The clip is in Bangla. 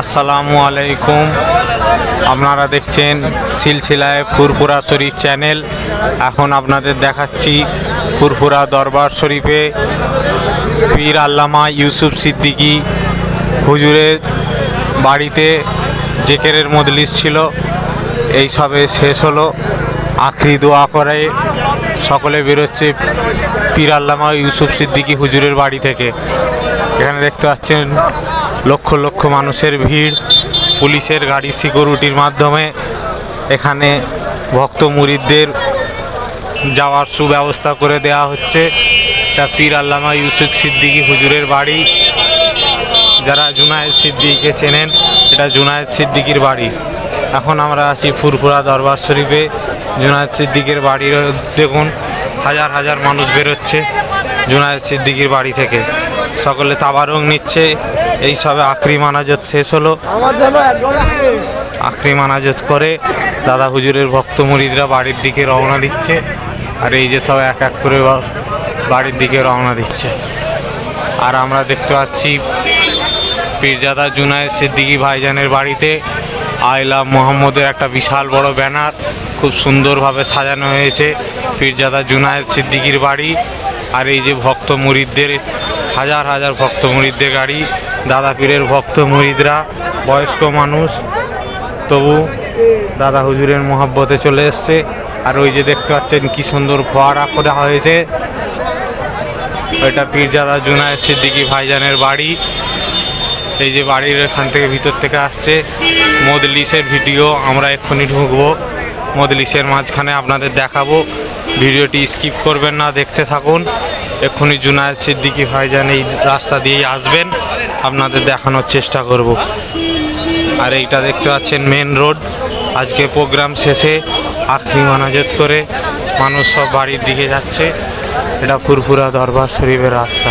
আসসালামু আলাইকুম। আপনারা দেখছেন সিলসিলায় ফুরফুরা শরীফ চ্যানেল। এখন আপনাদের দেখাচ্ছি ফুরফুরা দরবার শরীফে পীর আল্লামা ইউসুফ সিদ্দিকী হুজুরের বাড়িতে জেকেরের মজলিস ছিল। এই সবে শেষ হলো। আখরি দোয়া করে সকলে বেরোচ্ছে পীর আল্লামা ইউসুফ সিদ্দিকী হুজুরের বাড়ি থেকে। এখানে দেখতে পাচ্ছেন লক্ষ লক্ষ মানুষের ভিড়, পুলিশের গাড়ি সিকিউরিটির মাধ্যমে এখানে ভক্ত মুরিদদের যাওয়ার সুব্যবস্থা করে দেওয়া হচ্ছে। এটা পীর আল্লামা ইউসুফ সিদ্দিকী হুজুরের বাড়ি। যারা জুনায়েদ সিদ্দিকীকে চেনেন, এটা জুনায়েদ সিদ্দিকীর বাড়ি। এখন আমরা আছি ফুরফুরা দরবার শরীফে। জুনায়েদ সিদ্দিকের বাড়ি দেখুন, হাজার হাজার মানুষ বেরোচ্ছে জুনায়েদ সিদ্দিকির বাড়ি থেকে। সকলে তাবারং নিচ্ছে। এই সবে আখরি মানাজত শেষ হলো। আখরি মানাজত করে দাদা হুজুরের ভক্ত মুরিদরা বাড়ির দিকে রওনা দিচ্ছে। আর এই যে সব এক এক করে বাড়ির দিকে রওনা দিচ্ছে। আর আমরা দেখতে পাচ্ছি পীরজাদা জুনায়েদ সিদ্দিকী ভাইজানের বাড়িতে আইলা মোহাম্মদের একটা বিশাল বড় ব্যানার। খুব সুন্দরভাবে সাজানো হয়েছে পীরজাদা জুনায়েদ সিদ্দিকির বাড়ি। আর এই যে ভক্ত মুরিদদের হাজার হাজার ভক্ত মুরিদদের গাড়ি, দাদা পীরের ভক্ত মুরিদরা বয়স্ক মানুষ। তবু দাদা হুজুরের মহাব্বতে চলে এসছে। আর ওই যে দেখতে পাচ্ছেন কি সুন্দর ফোয়ারা করা হয়েছে। ওইটা পীরজাদা জুনায়েদ সিদ্দিকী ভাইজানের বাড়ি। এই যে বাড়ির এখান থেকে ভিতর থেকে আসছে। মদলিসের ভিডিও, আমরা এক্ষুনি ঢুকবো। মদলিসের মাঝখানে আপনাদের দেখাবো। ভিডিওটি স্কিপ করবেন না, দেখতে থাকুন। এক্ষুনি জুনায়েদ সিদ্দিকি ভাইজান এই রাস্তা দিয়েই আসবেন। আপনাদের দেখানোর চেষ্টা করব। আর এইটা দেখতে পাচ্ছেন মেন রোড। আজকে প্রোগ্রাম শেষে আখরি মানাজত করে মানুষ সব বাড়ির দিকে যাচ্ছে। এটা ফুরফুরা দরবার শরীফের রাস্তা।